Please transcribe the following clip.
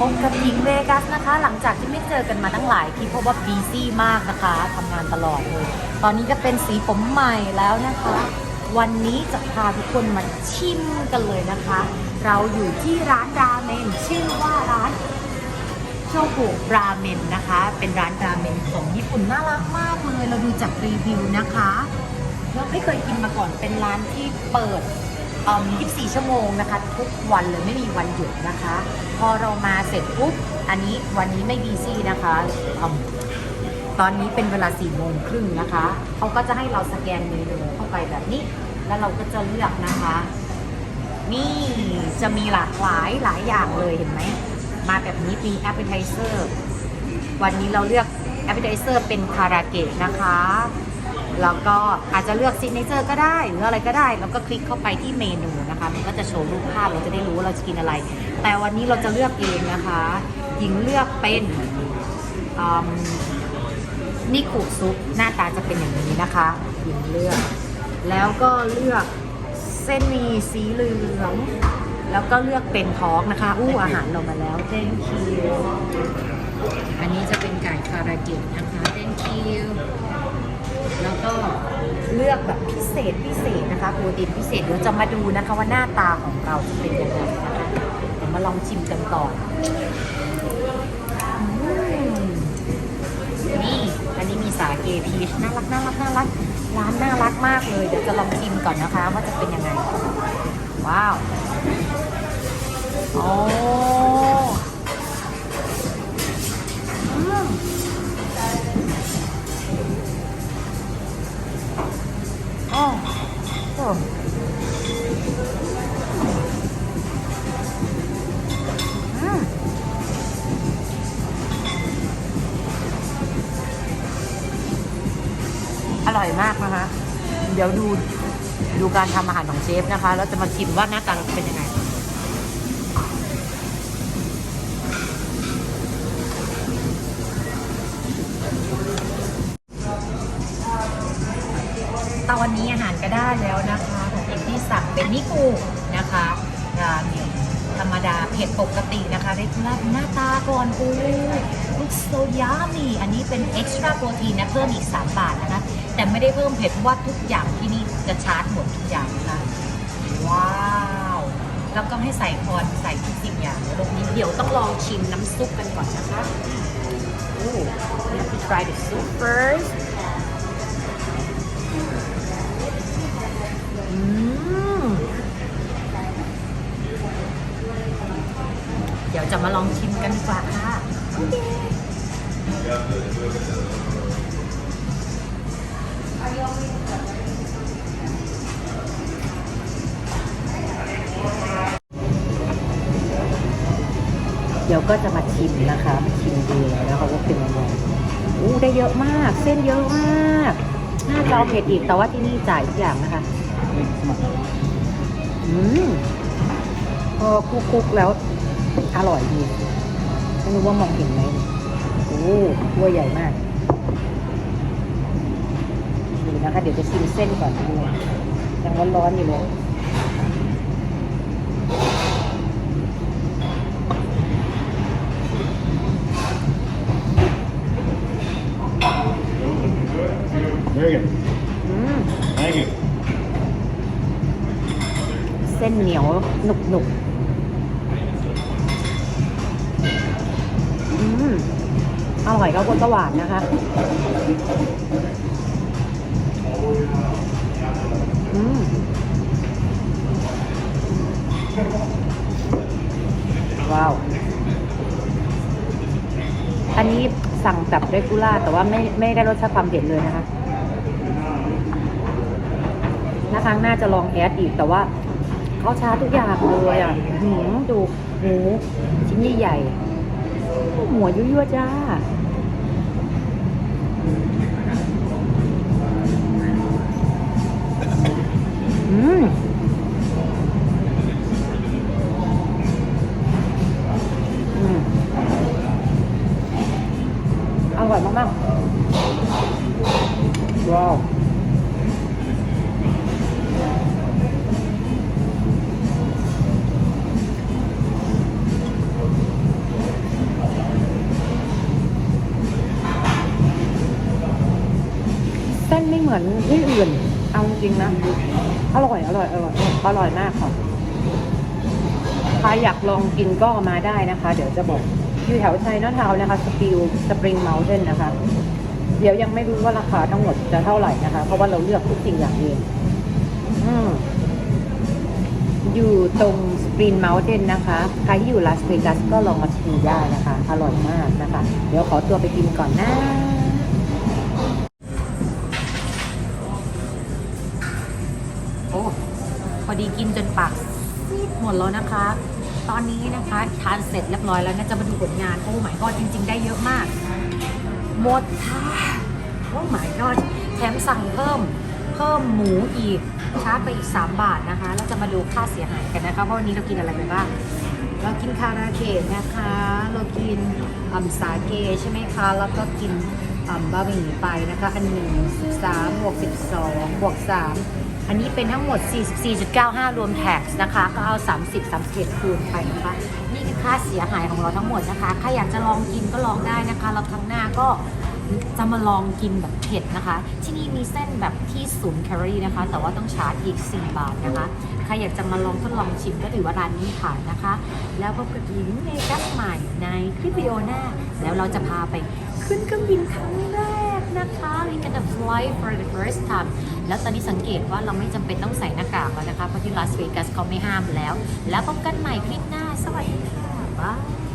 พบกับหญิงเวกัสนะคะ หลังจากที่ไม่เจอกันมาตั้งหลายทีเพราะว่าบีซี่มากนะคะทำงานตลอดเลย ตอนนี้ก็เป็นสีผมใหม่แล้วนะคะ วันนี้จะพาทุกคนมาชิมกันเลยนะคะ เราอยู่ที่ร้านราเมนชื่อว่าร้านโชกุราเมนนะคะ เป็นร้านราเมนของญี่ปุ่นน่ารักมากเลย เราดูจากรีวิวนะคะเราไม่เคยกินมาก่อนเป็นร้านที่เปิด 24 ชั่วโมงนะคะ ทุกวันเลยไม่มีวันหยุดนะคะ พอเรามาเสร็จปุ๊บอันนี้วันนี้ไม่บีซี่นะคะตอนนี้เป็นเวลา4โมงครึ่งนะคะเขาก็จะให้เราสแกนเมนูเข้าไปแบบนี้ แล้วเราก็จะเลือกนะคะ นี่จะมีหลากหลายหลายอย่างเลยเห็นไหมมาแบบนี้มี appetizer วันนี้เราเลือก appetizer เป็นคาราเกะนะคะ แล้วก็อาจจะเลือก signature ก็ได้หรืออะไรก็ได้ แล้วก็คลิกเข้าไปที่เมนูนะคะ มันก็จะโชว์รูปภาพเราจะได้รู้ว่าเราจะกินอะไร แต่วันนี้เราจะเลือกเองนะคะหญิงเลือกเป็นนิคุซุปหน้าตาจะเป็นอย่างนี้นะคะหญิงเลือก แล้วก็เลือกเส้นมีสีเหลืองแล้วก็เลือกเป็นทอกนะคะ อู้อาหารเรามาแล้ว thank you อันนี้จะเป็นไก่คาราเกะนะคะ thank you แล้วก็เลือกแบบพิเศษพิเศษนะคะโปรตีนพิเศษเดี๋ยวจะมาดูนะคะว่าหน้าตาของเราจะเป็นยังไงนะคะเดี๋ยวมาลองชิมกันก่อนนี่อันนี้มีสาเกพีชน่ารักน่ารักน่ารักร้านน่ารักมากเลย เดี๋ยวจะลองชิมก่อนนะคะ ว่าจะเป็นยังไง ว้าวโอ้ อร่อยมากนะคะ เดี๋ยวดูดูการทำอาหารของเชฟนะคะ แล้วจะมาชิมว่าหน้าตาเป็นยังไงตอนนี้อาหารก็ได้แล้ว เป็นนิกุนะคะราเมนธรรมดาเผ็ดปกตินะคะได้คุณหน้าตาก่อนอู้ลูกโซยามีอันนี้เป็นเอ็กซ์ตร้าโปรตีนนะเพิ่มอีก 3 บาทนะคะ แต่ไม่ได้เพิ่มเผ็ดเพราะว่าทุกอย่างที่นี่จะชาร์จหมดทุกอย่างนะคะว้าวแล้วก็ให้ใส่คอนใส่ทุกสิ่งอย่างลงนี้เดี๋ยวต้องลองชิมน้ำซุปกันก่อนนะคะโอ้ we have to try the soup first จะมาลองชิมกันดีกว่าค่ะเดี๋ยวก็จะมาชิมนะคะมาชิมดูนะคะว่าเป็นยังไงอู้ได้เยอะมาก เส้นเยอะมากน่าจะเอาเผ็ดอีกแต่ว่าที่นี่จ่ายทุกอย่างนะคะอืมพอคุกๆแล้ว อร่อยดีไม่รู้ว่ามองเห็นไหมโอ้ตัวใหญ่มากดูนะคะ เดี๋ยวจะชิมเส้นก่อนดูยังร้อนๆอยู่เลย Very good. อืม Thank you. เส้นเหนียวหนุบห อร่อยก็คนก็หวานนะคะ อืมว้าว อันนี้สั่งแบบเรกูล่าแต่ว่าไม่ไม่ได้รสชาติความเผ็ดเลยนะคะนะครั้งหน้าจะลองแอดอีกแต่ว่าเขาช้าทุกอย่างเลยอะหืมดูหมูชิ้นใหญ่ๆ หัวยุ่ยๆจ้าอืม อื่น เอาจริงนะ อร่อย อร่อย อร่อย อร่อยมากค่ะ ใครอยากลองกินก็มาได้นะคะ เดี๋ยวจะบอก อยู่แถวไชน่าทาวนะคะ สปิลสปริงเมลเทนนะคะ เดี๋ยวยังไม่รู้ว่าราคาทั้งหมดจะเท่าไหร่นะคะ เพราะว่าเราเลือกทุกสิ่งอย่างเองอืมอยู่ตรงสปริงเมลเทนนะคะ ใครที่อยู่ลาสเวกัสก็ลองมาชิมได้นะคะ อร่อยมากนะคะ เดี๋ยวขอตัวไปกินก่อนนะ หมดแล้วนะคะ ตอนนี้นะคะทานเสร็จเรียบร้อยแล้วนะจะมาดูผลงานโอ้ my god จริง ๆ ได้เยอะมาก หมดค่ะโอ้ my god แถมสั่งเพิ่มเพิ่มหมูอีกชาร์จไปอีก 3 บาทนะคะ แล้วจะมาดูค่าเสียหายกันนะคะเพราะวันนี้เรากินอะไรไปบ้างเรากินคาราเกะนะคะ เรากินอัมสาเกใช่ไหมคะ แล้วก็กินอัมบะหมี่ไปนะคะ อันหนึ่งสามบวกสิบสองบวกสาม อันนี้เป็นทั้งหมด 44.95 รวมแท็กนะคะ ก็เอา 30 31 คูณไปนะคะ นี่คือค่าเสียหายของเราทั้งหมดนะคะ ใครอยากจะลองกินก็ลองได้นะคะแล้วครั้งหน้าก็จะมาลองกินแบบเผ็ดนะคะ ที่นี่มีเส้นแบบที่ศูนย์แคลอรี่นะคะ แต่ว่าต้องชาร์จอีก 4 บาทนะคะ ใครอยากจะมาลองทดลองชิมก็ถือว่าร้านนี้ขายนะคะ แล้วพบกับหญิงเมกัสใหม่ในคลิปวิดีโอหน้า แล้วเราจะพาไปขึ้นเครื่องบินครั้งแรกนะคะ We gonna fly for the first time แล้วตอนนี้สังเกตว่าเราไม่จำเป็นต้องใส่หน้ากากแล้วนะคะ เพราะที่ลาสเวกัสเขาไม่ห้ามแล้ว แล้วพบกันใหม่คลิปหน้า สวัสดีค่ะบ๊าย